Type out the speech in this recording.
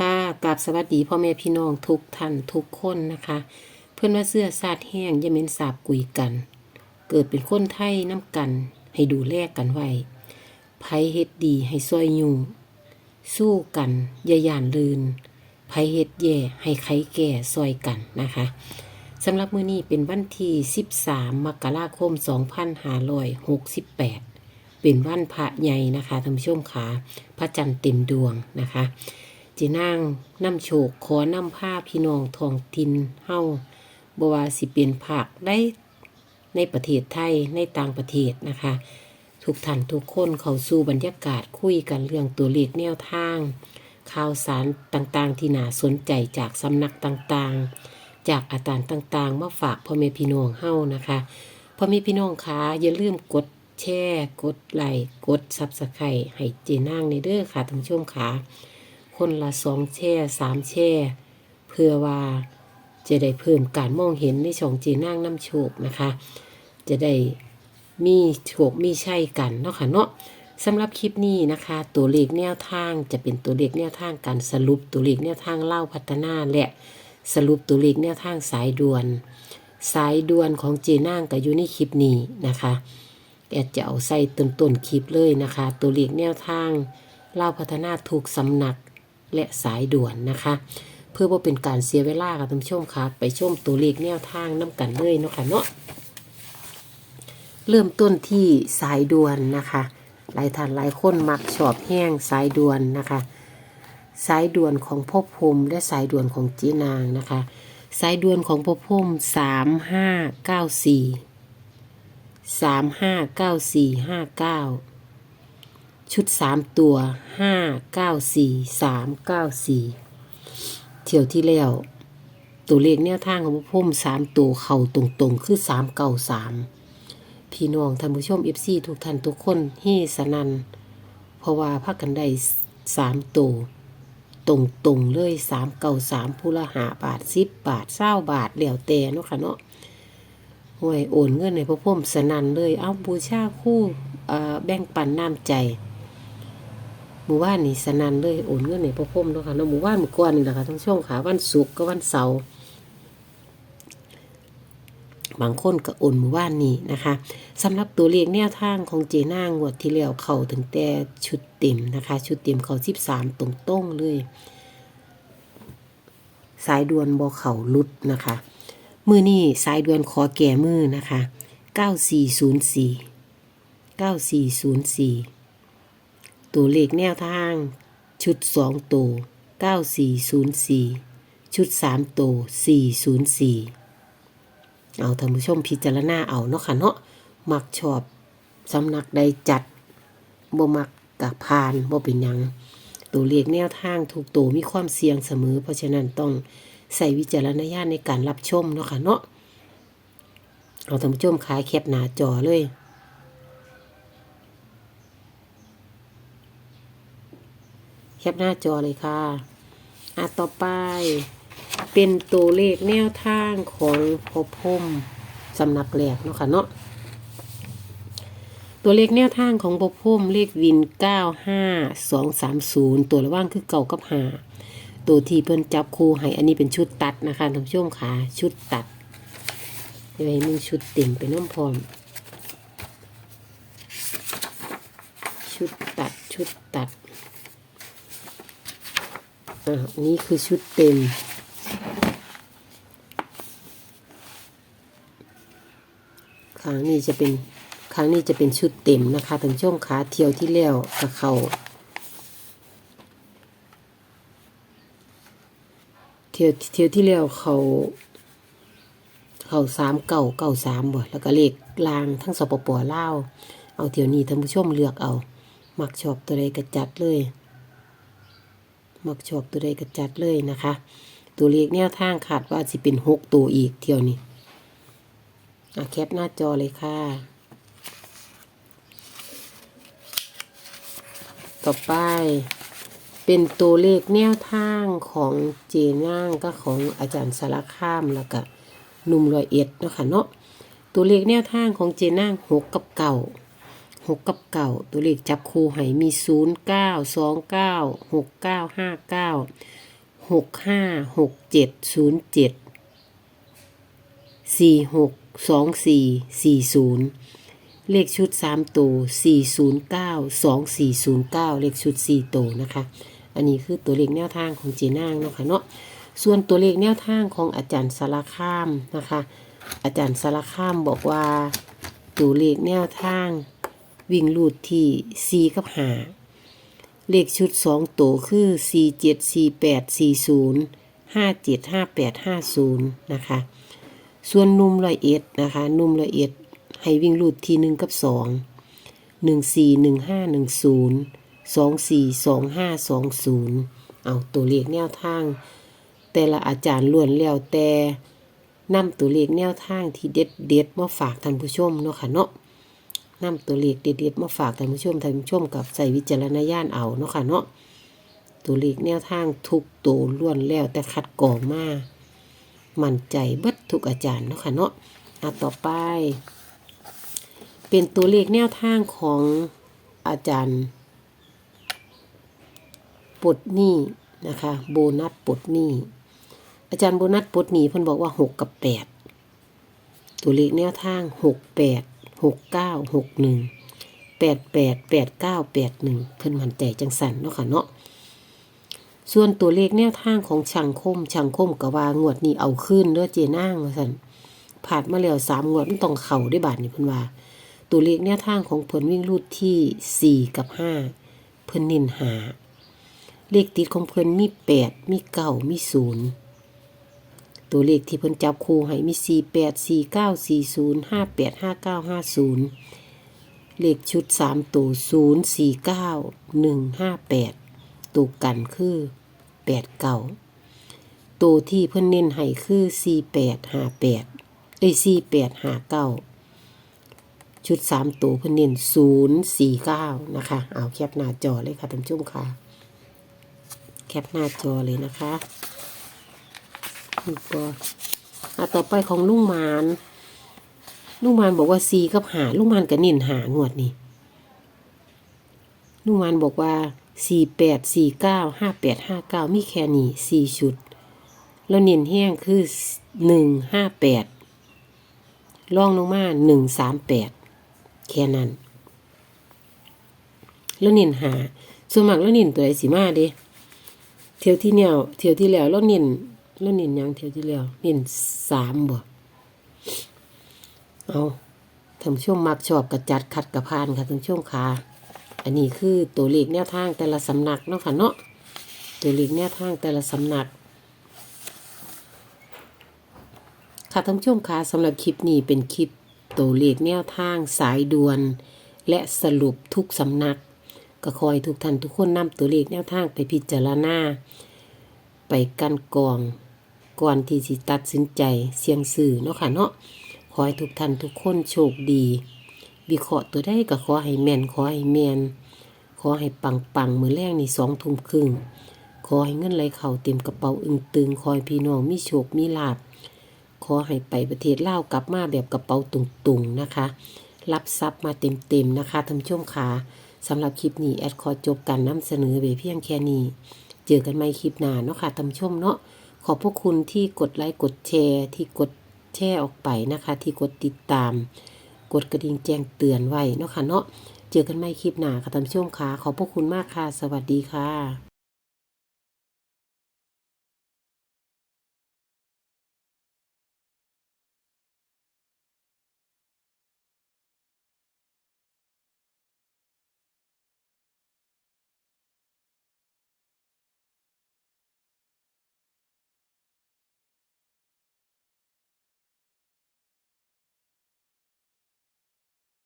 ค่ะกับสวัสดีพ่อแม่พี่น้องทุกท่านทุกคนนะคะ เพื่อนว่าเสื้อซาดแห้งยาเม็นสาบกุยกัน เกิดเป็นคนไทยน้ำกัน ให้ดูแลกันไว้ไผเฮ็ดดีให้ซอยอยู่สู้กันอย่าย่านลืนไผเฮ็ดแย่ให้ไขแก่ซอยกันนะคะสำหรับมื้อนี้เป็นวันที่ 13 มกราคม 2568 เป็นวันพระใหญ่นะคะท่านผู้ชมขาพระจันทร์เต็มดวงนะคะ จีนางนำโชคขอนำผ้าพี่น้องทองทินเฮาบว่าสิเป็นผักได้ในประเทศไทยในต่างประเทศนะคะ ทุกท่านทุกคนเข้าสู่บรรยากาศคุยกันเรื่องตัวเลขแนวทาง ข่าวสารต่างๆ ที่น่าสนใจจากสำนักต่างๆ จากอาจารย์ต่างๆ มาฝากพ่อแม่พี่น้องเฮานะคะพ่อแม่พี่น้องคะอย่าลืมกดแชร์ กดไลค์กดซับสไครต์ให้เจนางในเด้อค่ะท่านผู้ชมค่ะ คนละสองแช่สามแช่ เพื่อว่าจะได้เพิ่มการมองเห็นในช่องเจนางน้ำโชคนะคะ จะได้มีโชคมีใช่กันเนาะค่ะเนาะสำหรับคลิปนี้นะคะ ตัวเลขแนวทางจะเป็นตัวเลขแนวทางการสรุปตัวเลขแนวทางเล่าพัฒนาและสรุปตัวเลขแนวทางสายด่วน สายด่วนของเจนางก็อยู่ในคลิปนี้นะคะแอดจะเอาใส่ต้นต้นคลิปเลยนะคะ ตัวเลขแนวทางเล่าพัฒนาถูกสำนัก และสายด่วนนะคะ เพื่อว่าเป็นการเสียเวลาค่ะท่านผู้ชมค่ะไปชมตัวเลขแนวทางน้ำกันเลยเนาะค่ะเนาะเริ่มต้นที่สายด่วนนะคะหลายท่านหลายคนมักชอบแห้งสายด่วนนะคะ สายด่วนของพ่อพรมและสายด่วนของจีนางนะคะ สายด่วนของพ่อพรมสามห้าเก้าสี่สามห้าเก้าสี่ห้าเก้า ชุดสามตัวห้าเก้าสี่สามเก้าสี่เที่ยวที่แล้ว ตัวเลขแนวทางของพวกพุ่มสามตัวเข่าตรงๆ คือสามเก้าสามพี่น้องท่านผู้ชมเอฟซีทุกท่านทุกคนเฮสนันเพราะว่าพักกันได้สามตัวตรงๆเลยสามเก้าสามผู้ละหาบาทสิบบาทเศร้าบาทแล้วแต่เนาะค่ะเนาะห่วยโอนเงินในพระพุ่มสนันเลย เอาบูชาคู่แบ่งปันน้ำใจ หมู่บ้านนี่สนันเลยโอนเงินในพ่อพรหมเนาะค่ะเนาะหมู่บ้านหมู่กวนนี่แหละค่ะทั้งช่วงขาวันศุกร์กับวันเสาร์บางคนก็โอนหมู่บ้านนี้นะคะสำหรับตัวเลขแนวทางของเจนางวดที่แล้วเข้าถึงแต่ชุดเต็มนะคะ ชุดเต็มเขาสิบสามตรงต้งๆเลย สายด่วนบอเข่าลุดนะคะ มือนี่สายด่วนขอแก่มือนะคะเก้าสี่ศูนย์สี่เก้าสี่ศูนย์สี่ ตัวเลขแนวทาง ชุดสองตัวเก้าสี่ศูนย์สี่ชุดสามตัวสี่ศูนย์สี่เอาท่านผู้ชมพิจารณาเอาเนาะค่ะเนาะมักชอบสำนักใดจัดบ่มักกับพานบ่เป็นหยัง ตัวเลขแนวทางถูกตัวมีความเสี่ยงเสมอ เพราะฉะนั้นต้องใส่วิจารณญาณในการรับชมเนาะค่ะเนาะเอาท่านผู้ชมขายแคปหน้าจอเลย แคปหน้าจอเลยค่ะ อะต่อไปเป็นตัวเลขแนวทางของพอพมสำนักแหลกเนาะค่ะเนาะ ตัวเลขแนวทางของพอพมเลขวิน 95230 ตัวระว่างคือเก่ากับหาตัวที่เพิ่นจับคู่ให้อันนี้เป็นชุดตัดนะคะท่านผู้ชมค่ะชุดตัด เดี๋ยวให้มึงชุดเต็มไปน้ำพร้อม ชุดตัดชุดตัด อ่านี่คือชุดเต็ม ครั้งนี้จะเป็นครั้งนี้จะเป็นชุดเต็มนะคะท่านผู้ชมขาเที่ยวที่แล้วกับเขาเที่ยวเที่ยวที่แล้วเขา เขาสามเก่าเก่าสามบ่แล้วก็เลขลางทั้งสปปลาวเอาเที่ยวนี้ท่านผู้ชมเลือกเอา มักชอบตัวใดก็จัดเลย มักชอบตัวใดก็จัดเลยนะคะ ตัวเลขแนวทางขาดว่าสิเป็นหกตัวอีกเที่ยวนี้อะแคปหน้าจอเลยค่ะ ต่อไป เป็นตัวเลขแนวทางของเจน่างก็ของอาจารย์สารคามแล้วก็นุ่มรอยเอ็ดเนาะค่ะเนาะตัวเลขแนวทางของเจน่างหกกับเก่า หกกับเก่าตัวเลขจับคู่ให้มีศูนย์เก้าสองเก้าหกเก้าห้าเก้าหกห้าหกเจ็ดศูนย์เจ็ดสี่หกสองสี่สี่ศูนย์เลขชุดสามตัวสี่ศูนย์เก้าสองสี่ศูนย์เก้าเลขชุดสี่ตัวนะคะ อันนี้คือตัวเลขแนวทางของเจนางเนาะค่ะเนาะส่วนตัวเลขแนวทางของอาจารย์สารคามนะคะ อาจารย์สารคามบอกว่าตัวเลขแนวทาง วิ่งลูดที่ 4 กับ 5 เลขชุด 2 ตัวคือ 4 7 4 8 4 0 5 7 5 8 5 0 นะคะ ส่วนนุ่มละเอ็ดนะคะ นุ่มละเอ็ดให้วิ่งลูดที่ 1 กับ 2 1 4 1 5 1 0 2 4 2 5 2 0 เอาตัวเลขแนวทาง แต่ละอาจารย์ล้วนแล้วแต่นำตัวเลขแนวทางที่เด็ดเด็ดมาฝากท่านผู้ชมเนาะค่ะเนาะ นำตัวเลขเด็ดๆมาฝากท่านผู้ชมท่านผู้ชมกับใส่วิจารณญาณเอาเนาะค่ะเนาะตัวเลขแนวทางทุกตัวล้วนแล้วแต่คัดกรองมามั่นใจเบิดทุกอาจารย์เนาะค่ะเนาะอะต่อไป เป็นตัวเลขแนวทางของอาจารย์ปลดหนี้นะคะ โบนัสปลดหนี้อาจารย์โบนัสปลดหนี้เพิ่นบอกว่าหกกับแปดตัวเลขแนวทางหกแปด หกเก้าหกหนึ่งแปดแปดแปดเก้าแปดหนึ่งเพิ่นมั่นใจจังสันเนาะค่ะเนาะส่วนตัวเลขแนวทางของช่างคมช่างคมก็ว่างวดนี้เอาขึ้นเด้อเจนางว่าสันผ่านมาแล้วสามงวดมันต้องเข่าได้บาทนี่เพิ่นว่า ตัวเลขแนวทางของเพิ่นวิ่งรูดที่สี่กับห้าเพิ่นเน้นหาเลขติดของเพิ่นมีแปดมีเก้ามีศูนย์ ตัวเลขที่เพิ่นจับคู่ให้มี 4 8 4 9 4 0 5 8 5 9 5 0 เลขชุด 3 ตัว 0 4 9 1 5 8 ตัวกันคือ8 9ตัวที่เพิ่นเน้นให้คือ 4 8 5 8เอ้ย4 8 5 9ชุด3ตัวเพิ่นเน้น0 4 9 นะคะ เอาแคปหน้าจอเลยค่ะท่านผู้ชมค่ะ แคปหน้าจอเลยนะคะ นี่ก็อะต่อไปของลุงมานลุงมานบอกว่าซีกับหาลุงมานกับนินหางวดนี่ลุงมานบอกว่าสี่แปดสี่เก้าห้าแปดห้าเก้ามีแค่นี้สี่ชุด แล้วเน้นแห้งคือหนึ่งห้าแปดล่องลงมาหนึ่งสามแปดแค่นั้น แล้วเน้นหาส่วนมากแล้วเน้นตัวไหนสีมาเด้เที่ยวที่เนี่ยเที่ยวที่แล้วแล้วเน้น แล้วเน้นยังเทียวที่แล้วเน้นสามบ่เอาท่านผู้ชมมักชอบกระจัดขัดกระพานค่ะท่านผู้ชมค่ะอันนี้คือตัวเลขแนวทางแต่ละสำนักเนาะค่ะเนาะตัวเลขแนวทางแต่ละสำนัก ค่ะท่านผู้ชมคะสำหรับคลิปนี้เป็นคลิปตัวเลขแนวทางสายด่วน และสรุปทุกสำนัก ก็คอยทุกท่านทุกคนนำตัวเลขแนวทางไปพิจารณา ไปกันกอง ก่อนที่สิตัดสินใจเสี่ยงสื่อเนาะค่ะเนาะขอให้ทุกท่านทุกคนโชคดีวิเคราะห์ตัวได้ก็ขอให้แม่นขอให้แม่นขอให้ปังปังมือแรกนี่สองทุ่มครึ่งขอให้เงินไหลเข้าเต็มกระเป๋าอึงตึงขอให้พี่น้องมีโชคมีลาบขอให้ไปประเทศลาวกลับมาแบบกระเป๋าตุงๆนะคะ รับทรัพย์มาเต็มๆนะคะท่านผู้ชมค่ะสำหรับคลิปนี้แอดขอจบการนำเสนอไปเพียงแค่นี้ เจอกันใหม่คลิปหน้าเนาะค่ะท่านผู้ชมเนาะขอบพระคุณที่กดไลค์กดแชร์ที่กดแชร์ออกไปนะคะ ที่กดติดตาม กดกระดิ่งแจ้งเตือนไว้เนาะค่ะเนาะเจอกันใหม่คลิปหน้าค่ะท่านผู้ชมค่ะขอบพระคุณมากค่ะ สวัสดีค่ะ